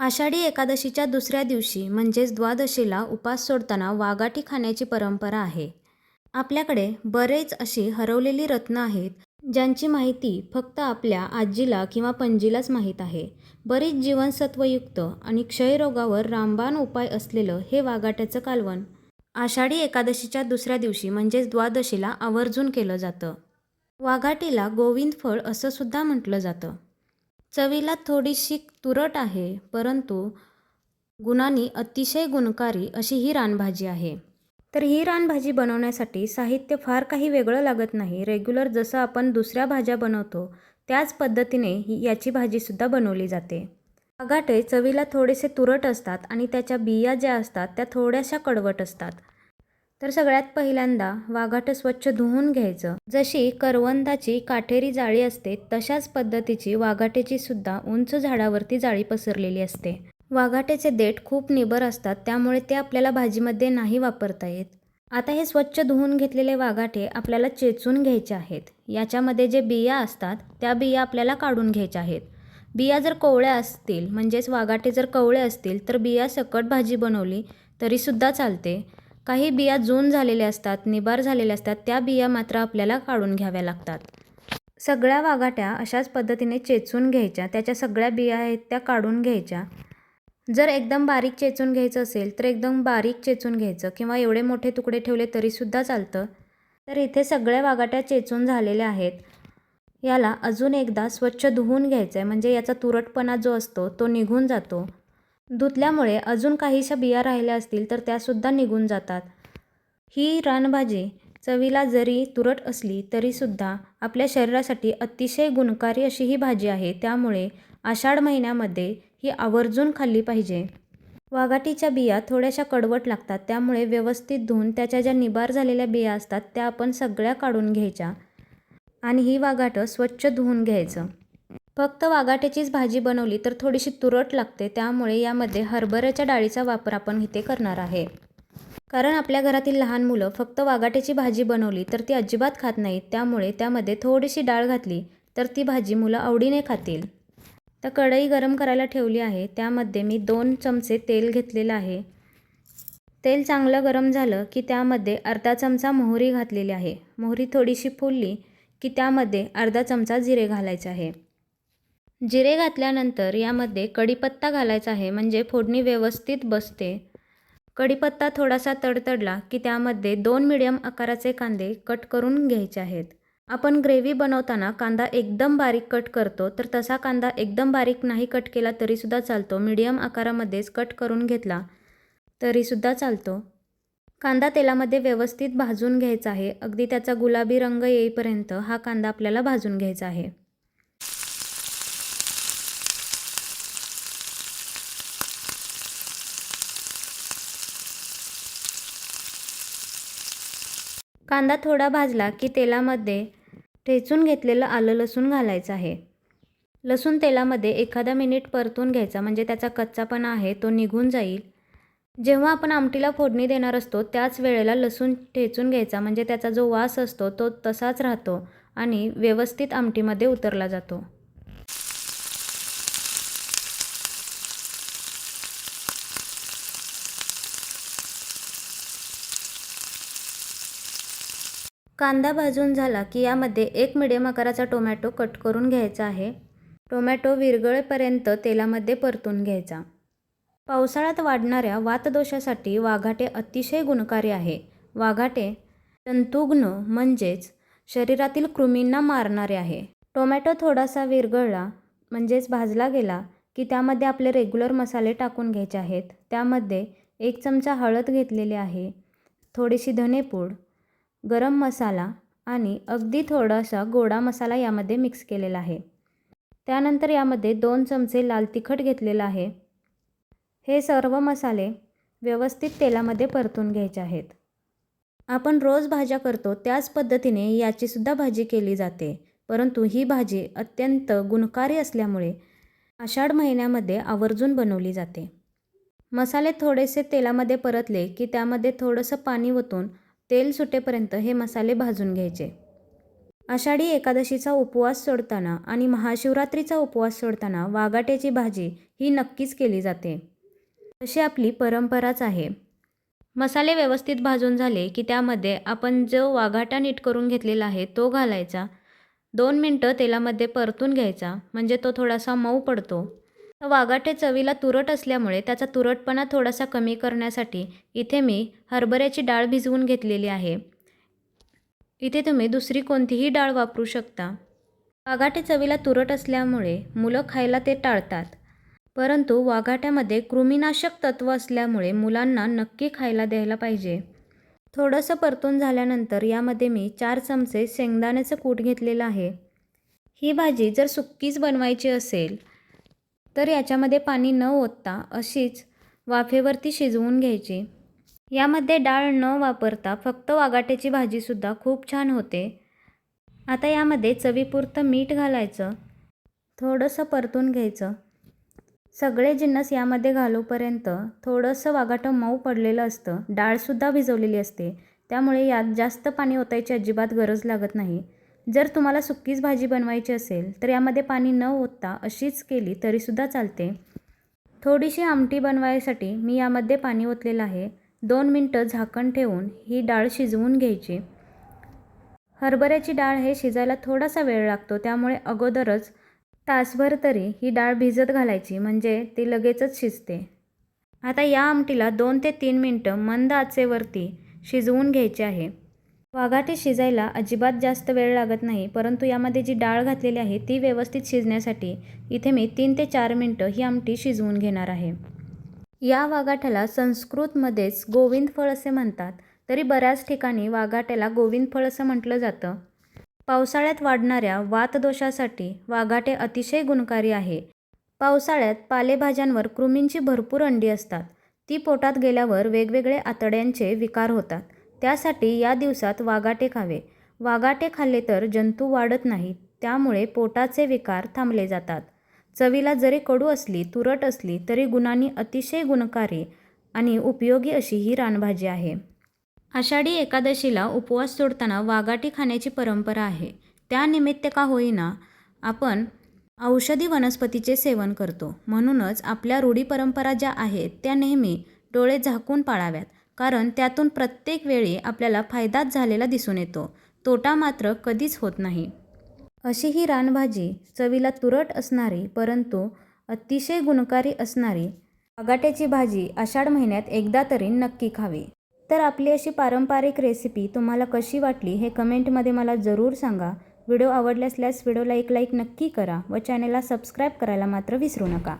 आषाढी एकादशीच्या दुसऱ्या दिवशी म्हणजेच द्वादशीला उपास सोडताना वाघाटी खाण्याची परंपरा आहे. आपल्याकडे बरेच अशी हरवलेली रत्न आहेत ज्यांची माहिती फक्त आपल्या आजीला किंवा पणजीलाच माहीत आहे. बरीच जीवनसत्वयुक्त आणि क्षयरोगावर रामबाण उपाय असलेलं हे वाघाट्याचं कालवण. आषाढी एकादशीच्या दुसऱ्या दिवशी म्हणजेच द्वादशीला आवर्जून केलं जातं. वाघाटीला गोविंद फळ असं सुद्धा म्हटलं जातं. चवीला थोडीशी तुरट आहे परंतु गुणांनी अतिशय गुणकारी अशी ही रानभाजी आहे. तर ही रानभाजी बनवण्यासाठी साहित्य फार काही वेगळं लागत नाही. रेग्युलर जसं आपण दुसऱ्या भाज्या बनवतो त्याच पद्धतीने ही याची भाजीसुद्धा बनवली जाते. आगाटे चवीला थोडेसे तुरट असतात आणि त्याच्या बिया ज्या असतात त्या थोड्याशा कडवट असतात. तर सगळ्यात पहिल्यांदा वाघाटं स्वच्छ धुवून घ्यायचं. जशी करवंदाची काठेरी जाळी असते तशाच पद्धतीची वाघाटेची सुद्धा उंच झाडावरती जाळी पसरलेली असते. वाघाटेचे देठ खूप निबर असतात त्यामुळे ते आपल्याला भाजीमध्ये नाही वापरता येत. आता हे स्वच्छ धुवून घेतलेले वाघाटे आपल्याला चेचून घ्यायचे आहेत. याच्यामध्ये जे बिया असतात त्या बिया आपल्याला काढून घ्यायच्या आहेत. बिया जर कोवळ्या असतील म्हणजेच वाघाटे जर कवळे असतील तर बिया सकट भाजी बनवली तरीसुद्धा चालते. काही बिया जून झालेल्या असतात निबार झालेल्या असतात त्या बिया मात्र आपल्याला काढून घ्याव्या लागतात. सगळ्या वाघाट्या अशाच पद्धतीने चेचून घ्यायच्या त्याच्या सगळ्या बिया आहेत त्या काढून घ्यायच्या. जर एकदम बारीक चेचून घ्यायचं असेल तर एकदम बारीक चेचून घ्यायचं किंवा एवढे मोठे तुकडे ठेवले तरीसुद्धा चालतं. तर इथे सगळ्या वाघाट्या चेचून झालेल्या आहेत. याला अजून एकदा स्वच्छ धुवून घ्यायचं आहे म्हणजे याचा तुरटपणा जो असतो तो निघून जातो. धुतल्यामुळे अजून काहीशा बिया राहिल्या असतील तर त्यासुद्धा निघून जातात. ही रानभाजी चवीला जरी तुरट असली तरीसुद्धा आपल्या शरीरासाठी अतिशय गुणकारी अशी ही भाजी आहे. त्यामुळे आषाढ महिन्यामध्ये ही आवर्जून खाल्ली पाहिजे. वाघाटीच्या बिया थोड्याशा कडवट लागतात. त्यामुळे व्यवस्थित धुवून त्याच्या ज्या निबार झालेल्या बिया असतात त्या आपण सगळ्या काढून घ्यायच्या आणि ही वाघाटं स्वच्छ धुवून घ्यायचं. फक्त वाघाट्याचीच भाजी बनवली तर थोडीशी तुरट लागते त्यामुळे यामध्ये हरभऱ्याच्या डाळीचा वापर आपण इथे करणार आहे. कारण आपल्या घरातील लहान मुलं फक्त वाघाट्याची भाजी बनवली तर ती अजिबात खात नाहीत त्यामुळे त्यामध्ये थोडीशी डाळ घातली तर ती भाजी मुलं आवडीने खातील. तर कढई गरम करायला ठेवली आहे त्यामध्ये मी दोन चमचे तेल घेतलेलं आहे. तेल चांगलं गरम झालं की त्यामध्ये अर्धा चमचा मोहरी घातलेली आहे. मोहरी थोडीशी फुलली की त्यामध्ये अर्धा चमचा जिरे घालायचे आहे. जिरे घातल्यानंतर यामध्ये कढीपत्ता घालायचा आहे म्हणजे फोडणी व्यवस्थित बसते. कढीपत्ता थोडासा तडतडला की त्यामध्ये दोन मिडियम आकाराचे कांदे कट करून घ्यायचे आहेत. आपण ग्रेव्ही बनवताना कांदा एकदम बारीक कट करतो तर तसा कांदा एकदम बारीक नाही कट केला तरीसुद्धा चालतो. मीडियम आकारामध्येच कट करून घेतला तरीसुद्धा चालतो. कांदा तेलामध्ये व्यवस्थित भाजून घ्यायचा आहे. अगदी त्याचा गुलाबी रंग येईपर्यंत हा कांदा आपल्याला भाजून घ्यायचा आहे. कांदा थोडा भाजला की तेलामध्ये ठेचून घेतलेलं आलं लसूण घालायचं आहे. लसूण तेलामध्ये एखादा मिनिट परतून घ्यायचा म्हणजे त्याचा कच्चापणा आहे तो निघून जाईल. जेव्हा आपण आमटीला फोडणी देणार असतो त्याच वेळेला लसूण ठेचून घ्यायचा म्हणजे त्याचा जो वास असतो तो तसाच राहतो आणि व्यवस्थित आमटीमध्ये उतरला जातो. कांदा भाजून झाला की यामध्ये एक मिडियम आकाराचा टोमॅटो कट करून घ्यायचा आहे. टोमॅटो विरगळेपर्यंत तेलामध्ये परतून घ्यायचा. पावसाळ्यात वाढणाऱ्या वातदोषासाठी वाघाटे अतिशय गुणकारी आहे. वाघाटे तंतुग्न म्हणजेच शरीरातील कृमींना मारणारे आहे. टोमॅटो थोडासा विरघळला म्हणजेच भाजला गेला की त्यामध्ये आपले रेग्युलर मसाले टाकून घ्यायचे आहेत. त्यामध्ये एक चमचा हळद घेतलेली आहे. थोडीशी धनेपूड गरम मसाला आणि अगदी थोडासा गोडा मसाला यामध्ये मिक्स केलेला आहे. त्यानंतर यामध्ये दोन चमचे लाल तिखट घेतलेलं आहे. हे सर्व मसाले व्यवस्थित तेलामध्ये परतून घ्यायचे आहेत. आपण रोज भाज्या करतो त्याच पद्धतीने याचीसुद्धा भाजी केली जाते परंतु ही भाजी अत्यंत गुणकारी असल्यामुळे आषाढ महिन्यामध्ये आवर्जून बनवली जाते. मसाले थोडेसे तेलामध्ये परतले की त्यामध्ये थोडंसं पाणी ओतून तेल सुटेपर्यंत हे मसाले भाजून घ्यायचे. आषाढी एकादशीचा उपवास सोडताना आणि महाशिवरात्रीचा उपवास सोडताना वागाट्याची भाजी ही नक्कीच केली जाते. अशी आपली परंपराच आहे. मसाले व्यवस्थित भाजून झाले की त्यामध्ये आपण जो वाघाटा नीट करून घेतलेला आहे तो घालायचा. दोन मिनटं तेलामध्ये परतून घ्यायचा म्हणजे तो थोडासा मऊ पडतो. वाघाटे चवीला तुरट असल्यामुळे त्याचा तुरटपणा थोडासा कमी करण्यासाठी इथे मी हरभऱ्याची डाळ भिजवून घेतलेली आहे. इथे तुम्ही दुसरी कोणतीही डाळ वापरू शकता. वाघाटे चवीला तुरट असल्यामुळे मुलं खायला ते टाळतात. परंतु वाघाट्यामध्ये कृमीनाशक तत्व असल्यामुळे मुलांना नक्की खायला द्यायला पाहिजे. थोडंसं परतून झाल्यानंतर यामध्ये मी चार चमचे शेंगदाण्याचं कूट घेतलेलं आहे. ही भाजी जर सुक्कीच बनवायची असेल तर याच्यामध्ये पाणी न ओतता अशीच वाफेवरती शिजवून घ्यायची. यामध्ये डाळ न वापरता फक्त वागाट्याची भाजीसुद्धा खूप छान होते. आता यामध्ये चवीपुरतं मीठ घालायचं. थोडंसं परतून घ्यायचं. सगळे जिन्नस यामध्ये घालूपर्यंत थोडंसं वागाटं मऊ पडलेलं असतं. डाळसुद्धा भिजवलेली असते. त्यामुळे यात जास्त पाणी ओतायची अजिबात गरज लागत नाही. जर तुम्हाला सुक्कीच भाजी बनवायची असेल तर यामध्ये पाणी न ओतता अशीच केली तरीसुद्धा चालते. थोडीशी आमटी बनवायसाठी मी यामध्ये पाणी ओतलेलं आहे. दोन मिनटं झाकण ठेवून ही डाळ शिजवून घ्यायची. हरभऱ्याची डाळ हे शिजायला थोडासा वेळ लागतो त्यामुळे अगोदरच तासभर तरी ही डाळ भिजत घालायची म्हणजे ती लगेचच शिजते. आता या आमटीला दोन ते तीन मिनटं मंद आचेवरती शिजवून घ्यायचे आहे. वाघाटी शिजायला अजिबात जास्त वेळ लागत नाही परंतु यामध्ये जी डाळ घातलेली आहे ती व्यवस्थित शिजण्यासाठी इथे मी तीन ते चार मिनटं ही आमटी शिजवून घेणार आहे. या वाघाट्याला संस्कृतमध्येच गोविंद फळ असे म्हणतात तरी बऱ्याच ठिकाणी वाघाट्याला गोविंद फळ असं म्हटलं जातं. पावसाळ्यात वाढणाऱ्या वातदोषासाठी वाघाटे अतिशय गुणकारी आहे. पावसाळ्यात पालेभाज्यांवर कृमींची भरपूर अंडी असतात. ती पोटात गेल्यावर वेगवेगळे आतड्यांचे विकार होतात. त्यासाठी या दिवसात वाघाटे खावे. वाघाटे खाल्ले तर जंतू वाढत नाहीत त्यामुळे पोटाचे विकार थांबले जातात. चवीला जरी कडू असली तुरट असली तरी गुणांनी अतिशय गुणकारी आणि उपयोगी अशी ही रानभाजी आहे. आषाढी एकादशीला उपवास सोडताना वाघाटी खाण्याची परंपरा आहे. त्यानिमित्त का होईना आपण औषधी वनस्पतीचे सेवन करतो. म्हणूनच आपल्या रूढी परंपरा ज्या आहेत त्या नेहमी डोळे झाकून पाळाव्यात. कारण त्यातून प्रत्येक वेळी आपल्याला फायदाच झालेला दिसून येतो. तोटा मात्र कधीच होत नाही. अशी ही रानभाजी चवीला तुरट असणारी परंतु अतिशय गुणकारी असणारी आगाट्याची भाजी आषाढ महिन्यात एकदा तरी नक्की खावी. तर आपली अशी पारंपरिक रेसिपी तुम्हाला कशी वाटली हे कमेंटमध्ये मला जरूर सांगा. व्हिडिओ आवडल्यासल्यास व्हिडिओला एक लाईक नक्की करा व चॅनलला सबस्क्राईब करायला मात्र विसरू नका.